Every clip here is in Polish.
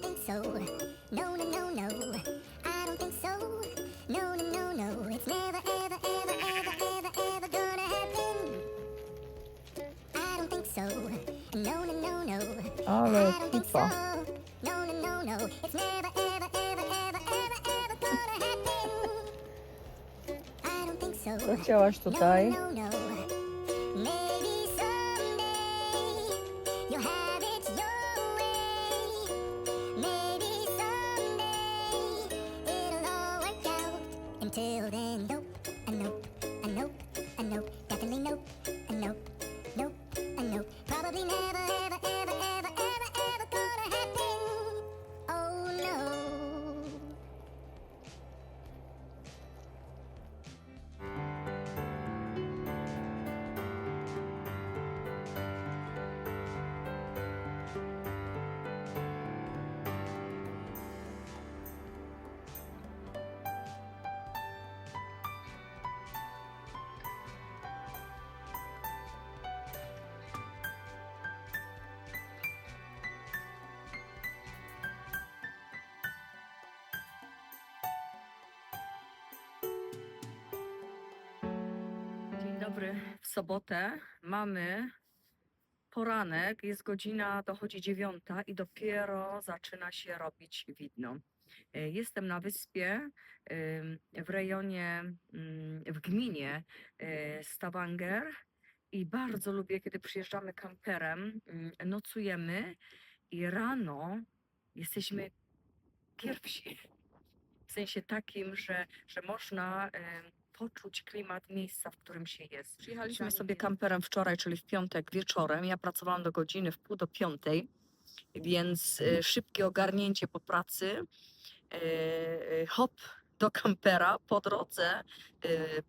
don't think so. No, no, no, no. I don't think so. No, no, no, no. It's never, ever, ever, ever, ever, ever gonna happen. I don't think so. No, no, no, no. Ale I don't think so. No, no, no, no. It's never, ever, ever, ever, ever, ever gonna happen. I don't think so. Co chciałaś tutaj? No, no, no. Dobry. W sobotę mamy poranek, jest godzina, dochodzi dziewiąta i dopiero zaczyna się robić widno. E, Jestem na wyspie w rejonie, ym, w gminie e, Stavanger i bardzo lubię, kiedy przyjeżdżamy kamperem, ym, nocujemy i rano jesteśmy pierwsi. W sensie takim, że, że można poczuć klimat miejsca, w którym się jest. Przyjechaliśmy sobie kamperem wczoraj, czyli w piątek wieczorem. Ja pracowałam do godziny w pół do piątej, więc e, szybkie ogarnięcie po pracy. e, e, Hop do kampera po drodze,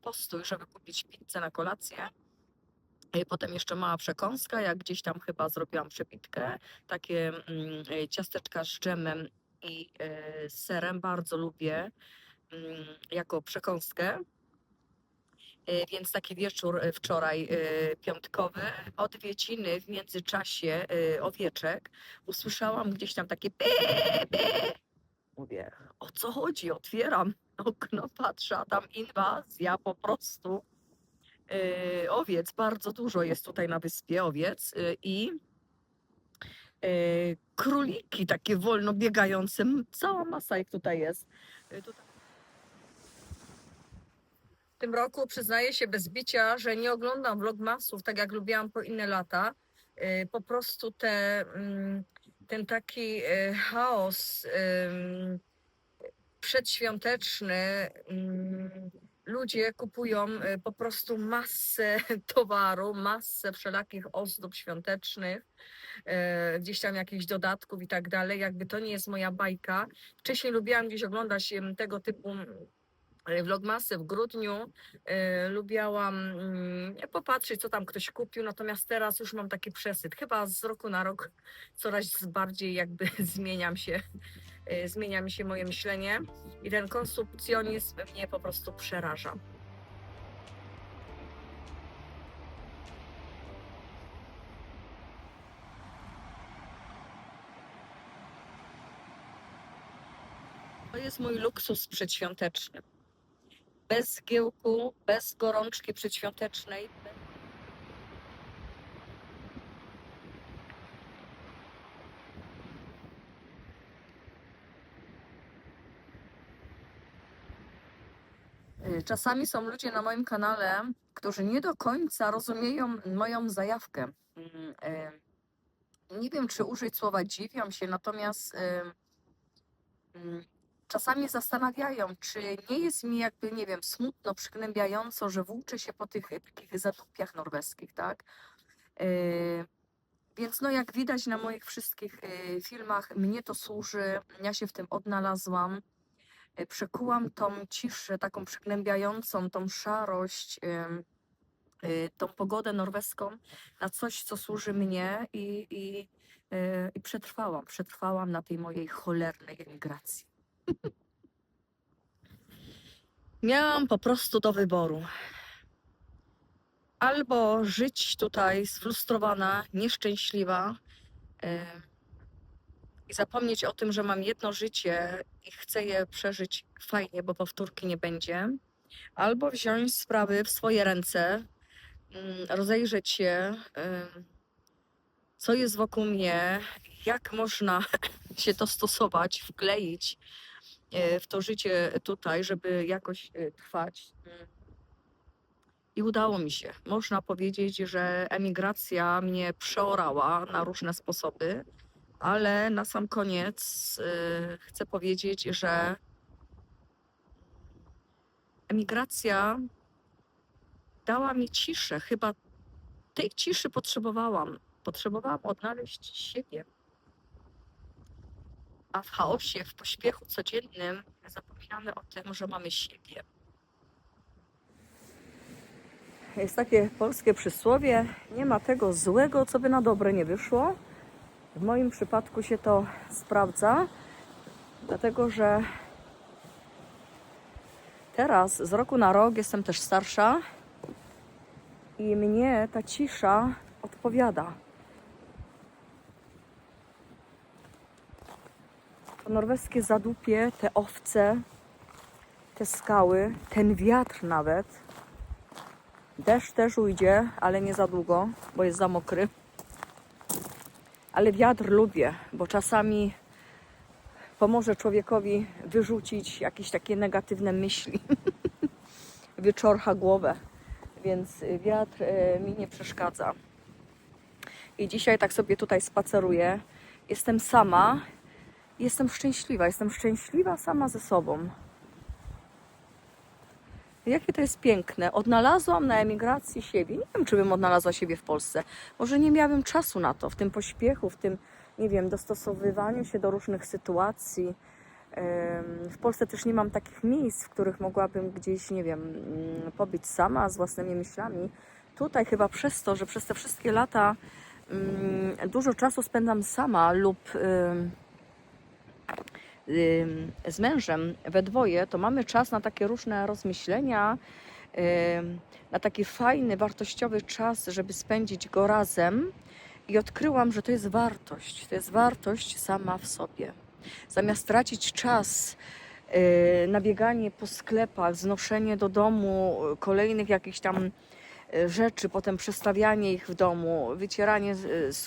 postój, żeby kupić pizzę na kolację. Potem jeszcze mała przekąska, jak gdzieś tam chyba zrobiłam przepitkę. Takie mm, ciasteczka z dżemem i serem bardzo lubię mm, jako przekąskę. E, Więc taki wieczór e, wczoraj e, piątkowy. Odwiedziny w międzyczasie owieczek. Usłyszałam gdzieś tam takie pe, pe. Mówię, o co chodzi? Otwieram okno, patrzę, a tam inwazja po prostu owiec. Bardzo dużo jest tutaj na wyspie owiec i króliki takie wolno biegające. Cała masa ich tutaj jest. W tym roku przyznaję się bez bicia, że nie oglądam vlogmasów tak jak lubiłam po inne lata. Y, Po prostu te, mm, ten taki y, chaos ym, przedświąteczny, mm, ludzie kupują y, po prostu masę towaru, masę wszelakich ozdób świątecznych, y, gdzieś tam jakichś dodatków i tak dalej. Jakby to nie jest moja bajka. Wcześniej lubiłam gdzieś oglądać tego typu vlogmasy w grudniu. E, lubiałam mm, popatrzeć, co tam ktoś kupił, natomiast teraz już mam taki przesyt. Chyba z roku na rok coraz bardziej jakby zmieniam się, e, zmienia mi się moje myślenie i ten konsumpcjonizm mnie po prostu przeraża. To jest mój luksus przedświąteczny. Bez zgiełku, bez gorączki przedświątecznej. Y, Czasami są ludzie na moim kanale, którzy nie do końca rozumieją moją zajawkę. Mm, y, Nie wiem, czy użyć słowa dziwią się, natomiast y, mm, czasami zastanawiają, czy nie jest mi jakby, nie wiem, smutno, przygnębiająco, że włóczę się po tych takich zatopiach norweskich, tak? Yy, Więc no jak widać na moich wszystkich yy, filmach, mnie to służy, ja się w tym odnalazłam. Yy, Przekułam tą ciszę, taką przygnębiającą, tą szarość, tą pogodę norweską na coś, co służy mnie i, i, i przetrwałam. Przetrwałam na tej mojej cholernej emigracji. Miałam po prostu do wyboru. Albo żyć tutaj sfrustrowana, nieszczęśliwa, e, i zapomnieć o tym, że mam jedno życie i chcę je przeżyć fajnie, bo powtórki nie będzie, albo wziąć sprawy w swoje ręce, mm, rozejrzeć się, ym, co jest wokół mnie, jak można się dostosować, wkleić w to życie tutaj, żeby jakoś e, trwać. I udało mi się. Można powiedzieć, że emigracja mnie przeorała na różne sposoby, ale na sam koniec y, chcę powiedzieć, że emigracja dała mi ciszę. Chyba tej ciszy potrzebowałam. Potrzebowałam odnaleźć siebie. A w chaosie, w pośpiechu codziennym zapominamy o tym, że mamy siebie. Jest takie polskie przysłowie: nie ma tego złego, co by na dobre nie wyszło. W moim przypadku się to sprawdza, dlatego że teraz z roku na rok jestem też starsza i mnie ta cisza odpowiada. To norweskie zadupie, te owce, te skały, ten wiatr nawet. Deszcz też ujdzie, ale nie za długo, bo jest za mokry. Ale wiatr lubię, bo czasami pomoże człowiekowi wyrzucić jakieś takie negatywne myśli. Wieczorcha głowę, więc wiatr e, mi nie przeszkadza. I dzisiaj tak sobie tutaj spaceruję. Jestem sama, jestem szczęśliwa, jestem szczęśliwa sama ze sobą. Jakie to jest piękne. Odnalazłam na emigracji siebie. Nie wiem, czy bym odnalazła siebie w Polsce. Może nie miałabym czasu na to, w tym pośpiechu, w tym, nie wiem, dostosowywaniu się do różnych sytuacji. W Polsce też nie mam takich miejsc, w których mogłabym gdzieś, nie wiem, mm, pobyć sama z własnymi myślami. Tutaj chyba przez to, że przez te wszystkie lata mm, dużo czasu spędzam sama lub z mężem we dwoje, to mamy czas na takie różne rozmyślenia, na taki fajny, wartościowy czas, żeby spędzić go razem. I odkryłam, że to jest wartość. To jest wartość sama w sobie. Zamiast tracić czas yy, na bieganie po sklepach, znoszenie do domu kolejnych jakichś tam y, rzeczy, potem przestawianie ich w domu, wycieranie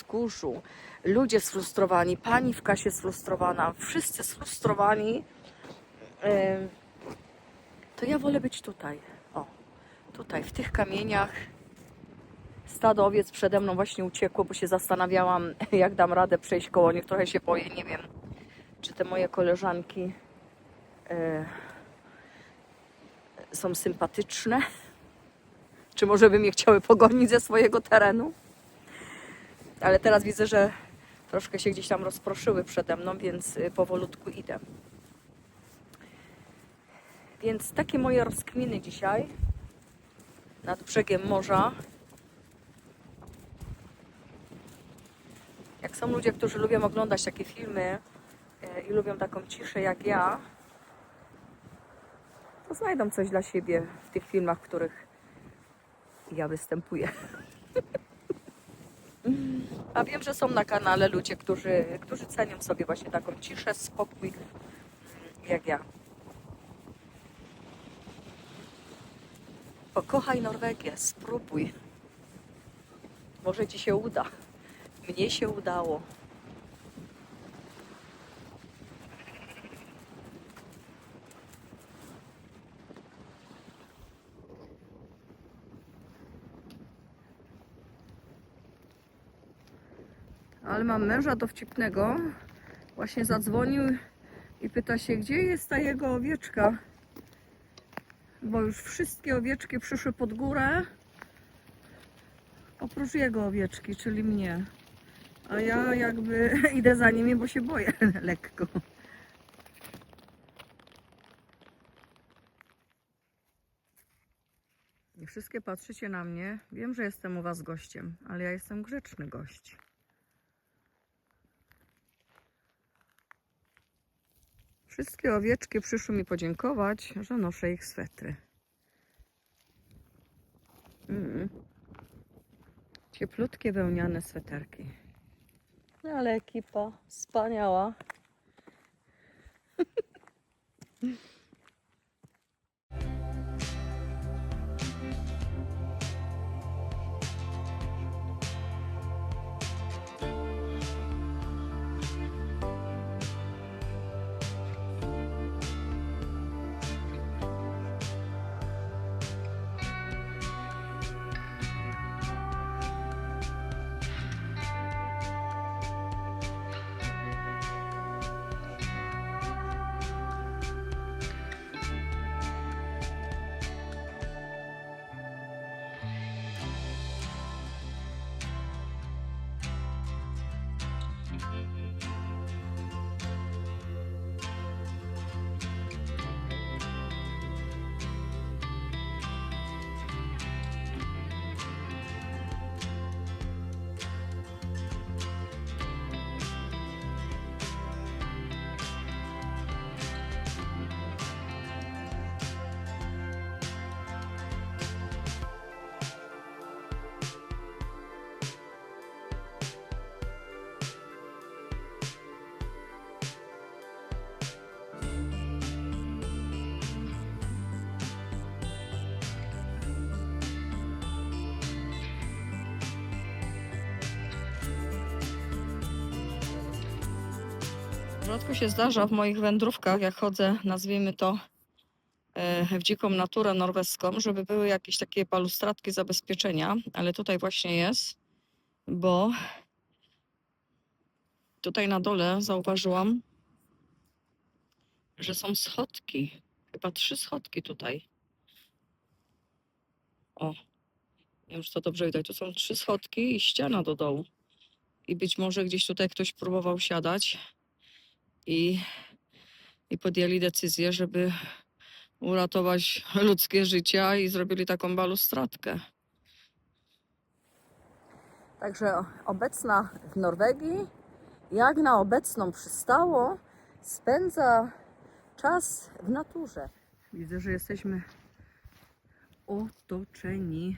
kurzu, ludzie sfrustrowani, pani w kasie sfrustrowana, wszyscy sfrustrowani, to ja wolę być tutaj. O, tutaj, w tych kamieniach. Stado owiec przede mną właśnie uciekło, bo się zastanawiałam, jak dam radę przejść koło nich. Trochę się boję, nie wiem, czy te moje koleżanki e, są sympatyczne, czy może by mnie chciały pogonić ze swojego terenu. Ale teraz widzę, że troszkę się gdzieś tam rozproszyły przede mną, więc y, powolutku idę. Więc takie moje rozkminy dzisiaj nad brzegiem morza. Jak są ludzie, którzy lubią oglądać takie filmy e, i lubią taką ciszę jak ja, to znajdą coś dla siebie w tych filmach, których ja występuję. A wiem, że są na kanale ludzie, którzy, którzy cenią sobie właśnie taką ciszę, spokój jak ja. Pokochaj Norwegię, spróbuj. Może ci się uda. Mnie się udało. Mam męża dowcipnego. Właśnie zadzwonił i pyta się, gdzie jest ta jego owieczka. Bo już wszystkie owieczki przyszły pod górę. Oprócz jego owieczki, czyli mnie. A ja jakby idę za nimi, bo się boję lekko. Nie wszystkie patrzycie na mnie. Wiem, że jestem u was gościem, ale ja jestem grzeczny gość. Wszystkie owieczki przyszły mi podziękować, że noszę ich swetry. Mm. Cieplutkie wełniane sweterki. No ale ekipa wspaniała. Rzadko się zdarza w moich wędrówkach, jak chodzę, nazwijmy to, e, w dziką naturę norweską, żeby były jakieś takie balustradki zabezpieczenia, ale tutaj właśnie jest, bo tutaj na dole zauważyłam, że są schodki. Chyba trzy schodki tutaj. O, nie wiem, czy to dobrze widać. Tu są trzy schodki i ściana do dołu. I być może gdzieś tutaj ktoś próbował siadać i, i podjęli decyzję, żeby uratować ludzkie życia i zrobili taką balustradkę. Także obecna w Norwegii, jak na obecną przystało, spędza czas w naturze. Widzę, że jesteśmy otoczeni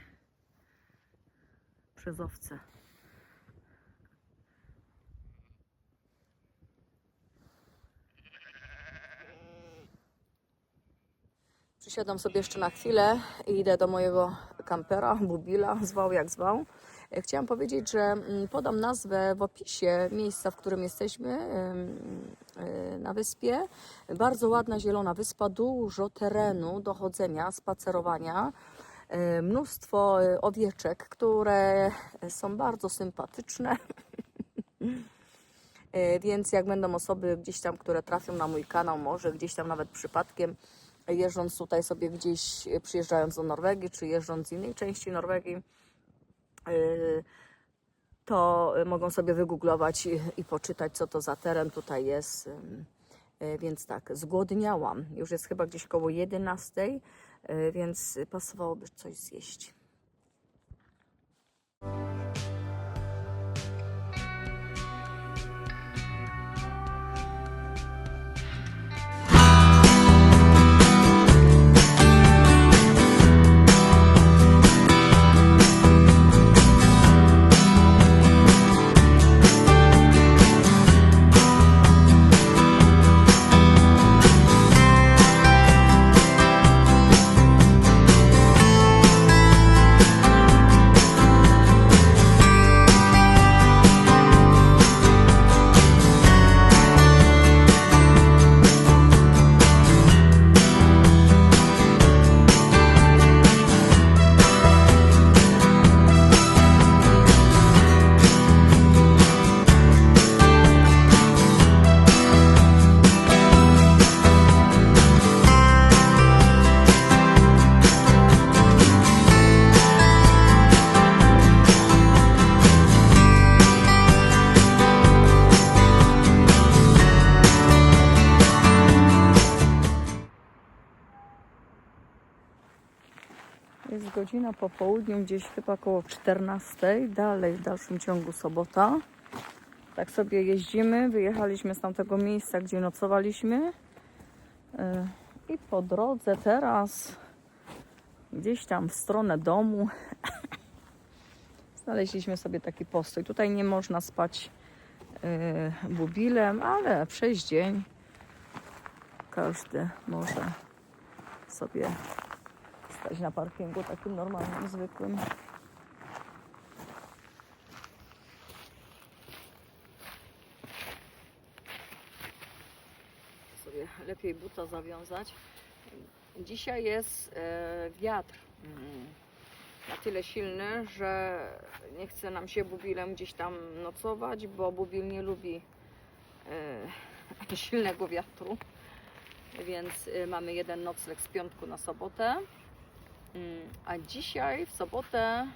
przez owce. Przysiadam sobie jeszcze na chwilę i idę do mojego kampera, bubila, zwał jak zwał. Chciałam powiedzieć, że mm, podam nazwę w opisie miejsca, w którym jesteśmy e, na wyspie. Bardzo ładna zielona wyspa, dużo terenu do chodzenia, spacerowania. E, Mnóstwo e, owieczek, które są bardzo sympatyczne. Więc jak będą osoby gdzieś tam, które trafią na mój kanał, może gdzieś tam nawet przypadkiem, jeżdżąc tutaj sobie gdzieś, e, przyjeżdżając do Norwegii, czy jeżdżąc z innej części Norwegii, y, to mogą sobie wygooglować i, poczytać, co to za teren tutaj jest. Więc tak, zgłodniałam. Już jest chyba gdzieś koło 11, y, więc pasowałoby coś zjeść. Godzina po południu, gdzieś chyba koło 14. Dalej w dalszym ciągu sobota. Tak sobie jeździmy. Wyjechaliśmy z tamtego miejsca, gdzie nocowaliśmy. Yy, I po drodze teraz gdzieś tam w stronę domu znaleźliśmy sobie taki postój. Tutaj nie można spać y, bubilem, ale przejść dzień każdy może sobie stać na parkingu takim normalnym, zwykłym. Sobie lepiej buta zawiązać. Dzisiaj jest e, wiatr mm, na tyle silny, że nie chce nam się bubilem gdzieś tam nocować, bo bubil nie lubi e, silnego wiatru. Więc e, mamy jeden nocleg z piątku na sobotę. Mm, A dzisiaj w sobotę.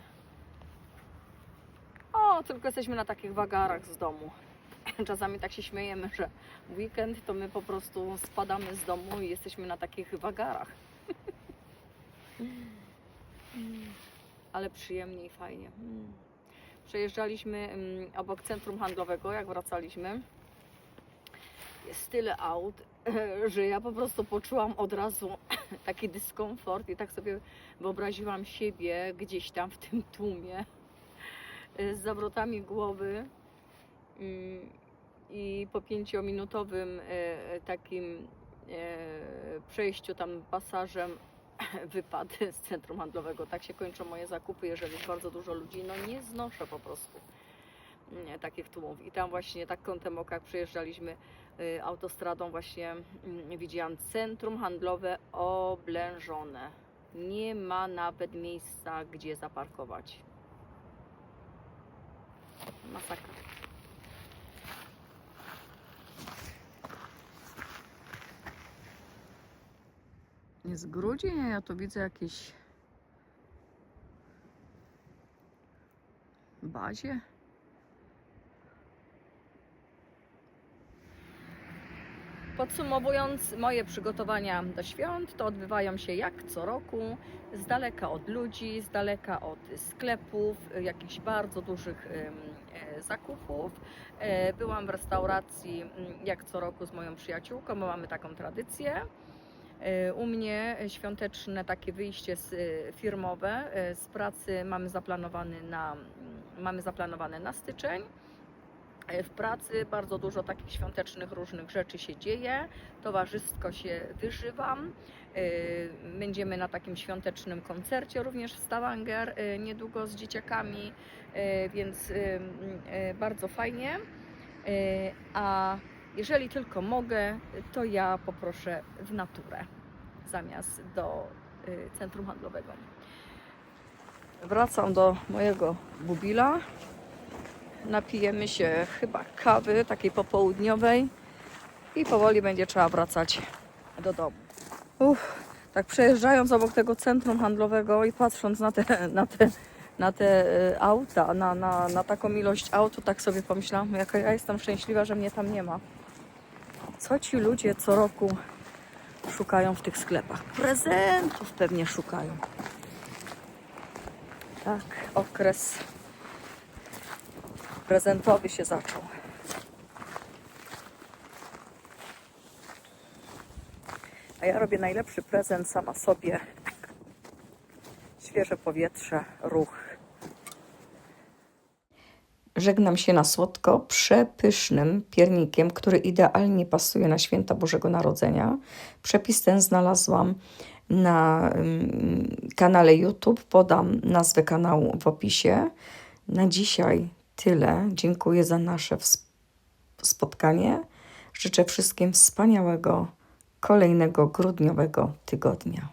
O, tylko jesteśmy na takich wagarach z domu. Czasami tak się śmiejemy, że w weekend to my po prostu spadamy z domu i jesteśmy na takich wagarach. Ale przyjemnie i fajnie. Mm. Przejeżdżaliśmy mm, obok centrum handlowego, jak wracaliśmy. Jest aut, że ja po prostu poczułam od razu taki dyskomfort i tak sobie wyobraziłam siebie gdzieś tam w tym tłumie z zawrotami głowy. Mm, i po pięciominutowym e, takim e, przejściu tam pasażem wypadł z centrum handlowego. Tak się kończą moje zakupy, jeżeli jest bardzo dużo ludzi. No nie znoszę po prostu mm, takich tłumów. I tam właśnie tak kątem oka, przejeżdżaliśmy y, autostradą, właśnie mm, widziałam centrum handlowe oblężone. Nie ma nawet miejsca, gdzie zaparkować. Masakra. Jest grudzień, a ja tu widzę jakieś bazie. Podsumowując, moje przygotowania do świąt to odbywają się jak co roku, z daleka od ludzi, z daleka od sklepów, jakichś bardzo dużych e, zakupów. E, Byłam w restauracji mm, jak co roku z moją przyjaciółką, bo mamy taką tradycję. E, U mnie świąteczne takie wyjście firmowe z pracy mamy zaplanowany na, mm, mamy zaplanowane na styczeń. E, W pracy bardzo dużo takich świątecznych różnych rzeczy się dzieje, towarzysko się wyżywam. E, Będziemy na takim świątecznym koncercie również w Stavanger e, niedługo z dzieciakami, więc bardzo fajnie. A jeżeli tylko mogę, to ja poproszę w naturę zamiast do centrum handlowego. Wracam do mojego bubila. Napijemy się chyba kawy takiej popołudniowej i powoli będzie trzeba wracać do domu. Uff, tak przejeżdżając obok tego centrum handlowego i patrząc na te, na te, na te y, auta, na, na, na taką ilość aut, tak sobie pomyślałam, jaka ja jestem szczęśliwa, że mnie tam nie ma. Co ci ludzie co roku szukają w tych sklepach? Prezentów pewnie szukają. Tak, okres prezentowy się zaczął. A ja robię najlepszy prezent sama sobie. Świeże powietrze, ruch. Żegnam się na słodko przepysznym piernikiem, który idealnie pasuje na święta Bożego Narodzenia. Przepis ten znalazłam na mm, kanale YouTube. Podam nazwę kanału w opisie. Na dzisiaj tyle. Dziękuję za nasze spotkanie. Życzę wszystkim wspaniałego kolejnego grudniowego tygodnia.